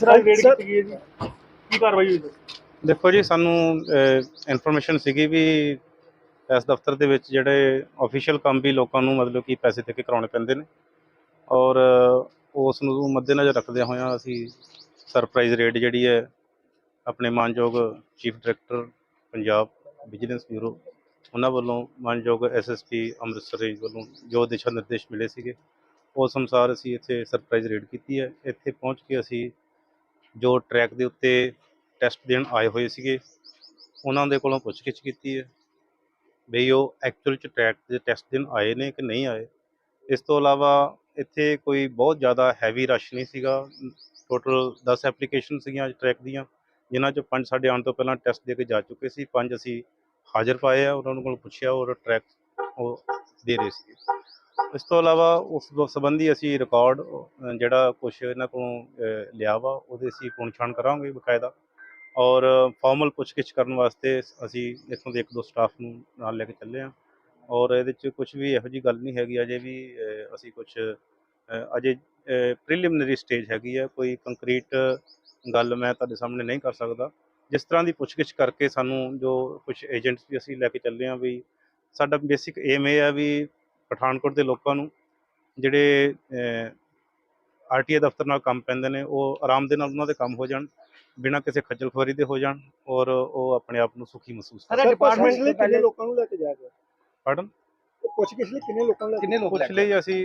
ਤੀਸਰਾ raid sir- ਕੀਤੀ ਗਈ ਹੈ ਜੀ। ਕੀ ਕਾਰਵਾਈ ਹੋਈ ਸਰ? ਦੇਖੋ ਜੀ ਸਾਨੂੰ ਇਨਫੋਰਮੇਸ਼ਨ ਸੀਗੀ ਵੀ ਇਸ ਦਫ਼ਤਰ ਦੇ ਵਿੱਚ ਜਿਹੜੇ ਅਫੀਸ਼ੀਅਲ ਕੰਮ ਵੀ ਲੋਕਾਂ ਨੂੰ ਮਤਲਬ ਕਿ ਪੈਸੇ ਦੇ ਕੇ ਕਰਾਉਣੇ ਪੈਂਦੇ ਨੇ। ਔਰ ਉਸ ਨੂੰ ਮੱਦੇਨਜ਼ਰ ਰੱਖਦਿਆਂ ਹੋਇਆਂ ਅਸੀਂ ਸਰਪ੍ਰਾਈਜ਼ ਰੇਡ ਜਿਹੜੀ ਹੈ ਆਪਣੇ ਮਾਨਯੋਗ chief director Punjab vigilance bureau ਉਹਨਾਂ ਵੱਲੋਂ ਮਾਨਯੋਗ ਐਸਐਸਪੀ ਅੰਮ੍ਰਿਤਸਰ ਰੇਂਜ ਵੱਲੋਂ ਜੋ ਦਿਸ਼ਾ ਨਿਰਦੇਸ਼ ਮਿਲੇ ਸੀਗੇ ਉਸ ਅਨੁਸਾਰ ਅਸੀਂ ਇੱਥੇ ਸਰਪ੍ਰਾਈਜ਼ ਰੇਡ ਕੀਤੀ ਹੈ। ਇੱਥੇ ਪਹੁੰਚ ਕੇ ਅਸੀਂ ਜੋ ਟਰੈਕ ਦੇ ਉੱਤੇ ਟੈਸਟ ਦੇਣ ਆਏ ਹੋਏ ਸੀਗੇ, ਉਹਨਾਂ ਦੇ ਕੋਲੋਂ ਪੁੱਛਗਿੱਛ ਕੀਤੀ ਹੈ ਬਈ ਉਹ ਐਕਚੁਅਲ ਚ ਟਰੈਕ ਦੇ ਟੈਸਟ ਦੇਣ ਆਏ ਨੇ ਕਿ ਨਹੀਂ ਆਏ। ਇਸ ਤੋਂ ਇਲਾਵਾ ਇੱਥੇ ਕੋਈ ਬਹੁਤ ਜ਼ਿਆਦਾ ਹੈਵੀ ਰਸ਼ ਨਹੀਂ ਸੀਗਾ। ਟੋਟਲ 10 ਐਪਲੀਕੇਸ਼ਨ ਸੀਗੀਆਂ ਅੱਜ ਟਰੈਕ ਦੀਆਂ, ਜਿਨ੍ਹਾਂ ਚੋਂ ਪੰਜ ਸਾਡੇ ਆਉਣ ਤੋਂ ਪਹਿਲਾਂ ਟੈਸਟ ਦੇ ਕੇ ਜਾ ਚੁੱਕੇ ਸੀ। ਪੰਜ ਅਸੀਂ ਹਾਜ਼ਰ ਪਾਏ ਆ, ਉਹਨਾਂ ਕੋਲ ਪੁੱਛਿਆ ਔਰ ਟਰੈਕ ਉਹ ਦੇ ਰਹੇ ਸੀਗੇ। ਇਸ ਤੋਂ ਇਲਾਵਾ ਉਸ ਸੰਬੰਧੀ ਅਸੀਂ ਰਿਕਾਰਡ ਜਿਹੜਾ ਕੁਝ ਇਹਨਾਂ ਕੋਲੋਂ ਲਿਆ ਵਾ, ਉਹਦੇ ਅਸੀਂ ਪੁਣਛਾਣ ਕਰਾਂਗੇ ਬਕਾਇਦਾ। ਔਰ ਫਾਰਮਲ ਪੁੱਛਗਿੱਛ ਕਰਨ ਵਾਸਤੇ ਅਸੀਂ ਇੱਥੋਂ ਦੇ ਇੱਕ ਦੋ ਸਟਾਫ ਨੂੰ ਨਾਲ ਲੈ ਕੇ ਚੱਲੇ ਆ। ਔਰ ਇਹਦੇ 'ਚ ਕੁਝ ਵੀ ਇਹੋ ਜੀ ਗੱਲ ਨਹੀਂ ਹੈਗੀ ਅਜੇ ਵੀ ਅਸੀਂ ਕੁਝ ਅਜੇ ਪ੍ਰੀਲਿਮਿਨਰੀ ਸਟੇਜ ਹੈਗੀ ਆ। ਕੋਈ ਕੰਕਰੀਟ ਗੱਲ ਮੈਂ ਤੁਹਾਡੇ ਸਾਹਮਣੇ ਨਹੀਂ ਕਰ ਸਕਦਾ। ਜਿਸ ਤਰ੍ਹਾਂ ਦੀ ਪੁੱਛਗਿੱਛ ਕਰਕੇ ਸਾਨੂੰ ਜੋ ਕੁਝ ਏਜੰਟਸ ਵੀ ਅਸੀਂ ਲੈ ਕੇ ਚੱਲੇ ਆ ਵੀ ਸਾਡਾ ਬੇਸਿਕ ਏਮ ਇਹ ਆ ਵੀ ਪਠਾਨਕੋਟ ਦੇ ਲੋਕਾਂ ਨੂੰ ਜਿਹੜੇ ਆਰਟੀਏ ਦਫ਼ਤਰ ਨਾਲ ਕੰਮ ਪੈਂਦੇ ਨੇ ਉਹ ਆਰਾਮ ਦੇ ਨਾਲ ਉਹਨਾਂ ਦੇ ਕੰਮ ਹੋ ਜਾਣ ਬਿਨਾਂ ਕਿਸੇ ਖੱਜਲ ਖੁਆਰੀ ਦੇ ਹੋ ਜਾਣ ਔਰ ਉਹ ਆਪਣੇ ਆਪ ਨੂੰ ਸੁਖੀ ਮਹਿਸੂਸ ਕਰਨ ਸਰ ਡਿਪਾਰਟਮੈਂਟ ਲਈ ਕਿੰਨੇ ਲੋਕਾਂ ਨੂੰ ਲੈ ਕੇ ਜਾ ਰਹੇ Pardon? ਪੁੱਛ ਕਿਸ ਲਈ ਕਿੰਨੇ ਲੋਕਾਂ ਨੂੰ ਲੈ ਕੇ ਕਿੰਨੇ ਲੋਕ ਪੁੱਛ ਲਈ ਅਸੀਂ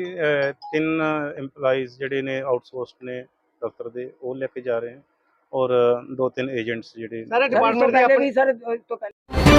ਤਿੰਨ EMPLOYEES ਜਿਹੜੇ ਨੇ ਆਊਟਸੋਰਸਡ ਨੇ ਦਫ਼ਤਰ ਦੇ ਉਹ ਲੈ ਕੇ ਜਾ ਰਹੇ ਹਾਂ ਔਰ ਦੋ ਤਿੰਨ ਏਜੰਟਸ ਜਿਹੜੇ ਸਾਰੇ ਡਿਪਾਰਟਮੈਂਟ ਦੇ ਆਪਣੀ ਸਰ ਤੋਂ ਪਹਿਲਾਂ